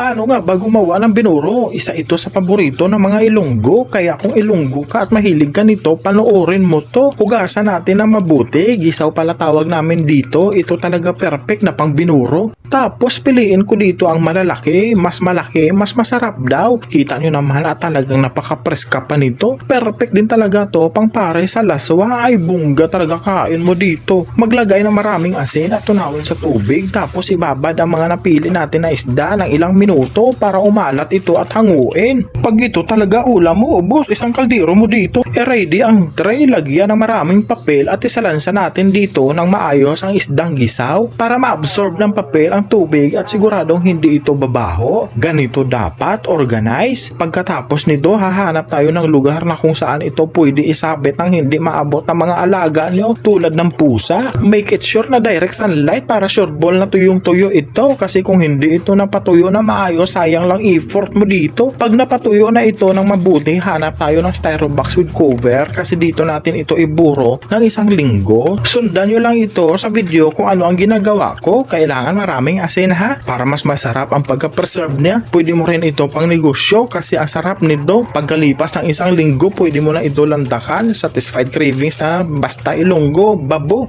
Paano nga ba gumawa ng binuro? Isa ito sa paborito ng mga ilunggo. Kaya kung ilunggo ka at mahilig ka nito, panoorin mo to. Hugasan natin ng mabuti. Gisaw pala tawag namin dito. Ito talaga perfect na pang binuro. Tapos piliin ko dito ang malalaki, mas malaki, mas masarap daw. Kita nyo naman at talagang napaka-preska pa nito. Perfect din talaga to pang pare sa laswa. Ay bungga talaga kain mo dito. Maglagay ng maraming asin at tunawin sa tubig. Tapos ibabad ang mga napili natin na isda ng ilang minuto para umalat ito at hanguin. Pag ito talaga ulam mo, boss, isang kaldero mo dito. E ready ang tray, lagyan ng maraming papel at isalansa natin dito ng maayos ang isdang gisaw para ma-absorb ng papel ang tubig at siguradong hindi ito babaho. Ganito dapat, organize. Pagkatapos nito, hahanap tayo ng lugar na kung saan ito pwede isabit ng hindi maabot ng mga alaga nyo tulad ng pusa. Make it sure na direct sunlight para sure ball na tuyong tuyo ito kasi kung hindi ito napatuyo na maayos, sayang lang effort mo dito. Pag napatuyo na ito ng mabuti, hanap tayo ng styro box with cover kasi dito natin ito iburo ng isang linggo. Sundan nyo lang ito sa video kung ano ang ginagawa ko. Kailangan maraming asin ha para mas masarap ang pagka-preserve niya. Pwede mo rin ito pang negosyo kasi ang sarap nito. Pagkalipas ng isang linggo, pwede mo na ito landakan. Satisfied cravings na basta ilonggo, babo.